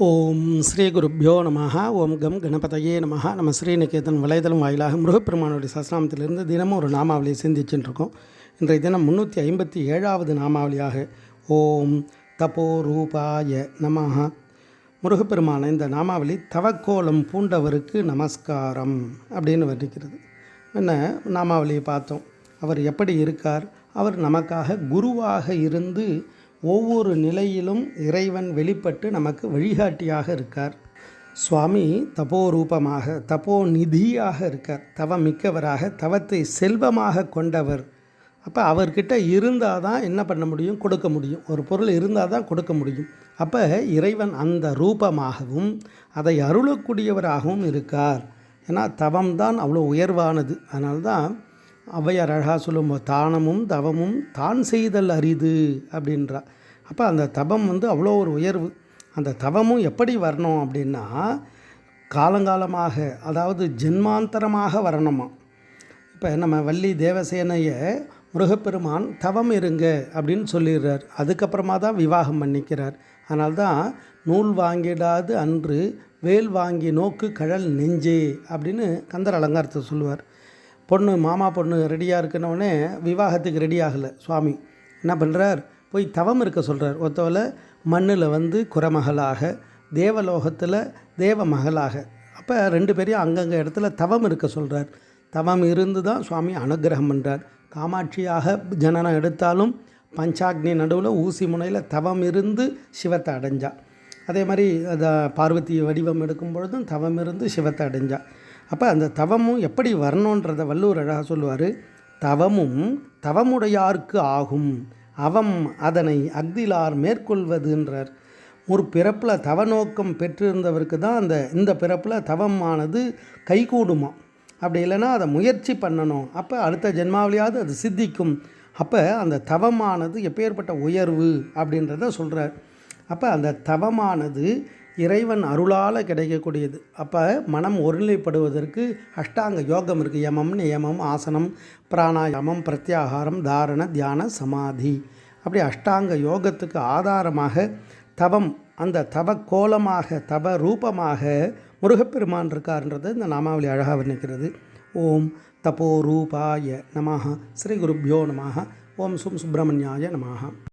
ஓம் ஸ்ரீ குருப்பியோ நம ஓம் கம் கணபதையே நம நம்ம ஸ்ரீநிகேதன் வலைதளம் வாயிலாக முருகப்பெருமானுடைய சஸ்நாமத்திலிருந்து தினமும் ஒரு நாமாவளியை சிந்திச்சுட்டு இருக்கோம் இன்றைய தினம் முந்நூற்றி ஐம்பத்தி ஏழாவது நாமாவளியாக ஓம் தபோ ரூபாய நமஹா. முருகப்பெருமான இந்த நாமாவளி தவக்கோலம் பூண்டவருக்கு நமஸ்காரம் அப்படின்னு வர்ணிக்கிறது என்ன நாமாவளியை பார்த்தோம். அவர் எப்படி இருக்கார்? அவர் நமக்காக குருவாக இருந்து ஒவ்வொரு நிலையிலும் இறைவன் வெளிப்பட்டு நமக்கு வழிகாட்டியாக இருக்கார். சுவாமி தபோ ரூபமாக தபோ நிதியாக இருக்கார். தவம் மிக்கவராக தவத்தை செல்வமாக கொண்டவர். அப்போ அவர்கிட்ட இருந்தால் தான் என்ன பண்ண முடியும்? கொடுக்க முடியும். ஒரு பொருள் இருந்தால் தான் கொடுக்க முடியும். அப்போ இறைவன் அந்த ரூபமாகவும் அதை அருளக்கூடியவராகவும் இருக்கார். ஏன்னா தவம் தான் அவ்வளோ உயர்வானது. அதனால்தான் ஔவையார் அழகாக சொல்லும்போது தானமும் தவமும் தான் செய்தல் அரிது அப்படின்றா. அப்போ அந்த தபம் வந்து அவ்வளோ ஒரு உயர்வு. அந்த தவமும் எப்படி வரணும் அப்படின்னா காலங்காலமாக அதாவது ஜென்மாந்தரமாக வரணுமா. இப்போ நம்ம வள்ளி தேவசேனையை முருகப்பெருமான் தவம் இருங்க அப்படின்னு சொல்லிடுறார். அதுக்கப்புறமா தான் விவாகம் பண்ணிக்கிறார். அதனால தான் நூல் வாங்கிடாது அன்று வேல் வாங்கி நோக்கு கழல் நெஞ்சே அப்படின்னு கந்தர் அலங்காரத்தை சொல்லுவார். பொண்ணு மாமா பொண்ணு ரெடியாக இருக்குன்னொடனே விவாகத்துக்கு ரெடி ஆகலை சுவாமி. என்ன பண்ணுறார் போய் தவம் இருக்க சொல்கிறார் ஒருத்தவளை மண்ணில் வந்து குறமகளாக தேவலோகத்தில் தேவ மகளாக அப்போ ரெண்டு பேரையும் அங்கங்கே இடத்துல தவம் இருக்க சொல்கிறார் தவம் இருந்து தான் சுவாமி அனுகிரகம் பண்ணுறார் காமாட்சியாக ஜனனம் எடுத்தாலும் பஞ்சாக்னி நடுவில் ஊசி முனையில் தவம் இருந்து சிவத்தை அடைஞ்சா. அதே மாதிரி அதை பார்வதி வடிவம் எடுக்கும் பொழுதும் தவம் இருந்து சிவத்தை அடைஞ்சா. அப்போ அந்த தவமும் எப்படி வரணுன்றதை வள்ளுவர் அழகாக சொல்லுவார். தவமும் தவமுடையார்க்கு ஆகும். அவம் அதனை அக்திலார் மேற்கொள்வதுன்றார். ஒரு பிறப்பில் தவ நோக்கம் பெற்றிருந்தவருக்கு தான் அந்த இந்த பிறப்பில் தவமானது கைகூடுமா? அப்படி இல்லைன்னா அதை முயற்சி பண்ணணும். அப்போ அடுத்த ஜென்மாவிலையாவது அது சித்திக்கும். அப்போ அந்த தவமானது எப்பேற்பட்ட உயர்வு அப்படின்றத சொல்கிறார் அப்போ அந்த தவமானது இறைவன் அருளால் கிடைக்கக்கூடியது. அப்போ மனம் ஒருநிலைப்படுவதற்கு அஷ்டாங்க யோகம் இருக்குது யமம் நியமம் ஆசனம் பிராணாயாமம் பிரத்யாகாரம் தாரண தியான சமாதி. அப்படி அஷ்டாங்க யோகத்துக்கு ஆதாரமாக தவம் அந்த தவ கோலமாக தவ ரூபமாக முருகப்பெருமான் இருக்கார்ன்றது இந்த நாமாவளி அழகாக வர்ணிக்கிறது ஓம் தபோ ரூபாய நமஹ. ஸ்ரீ குருப்பியோ நமஹ. ஓம் சும் சுப்பிரமணியாய நமஹ.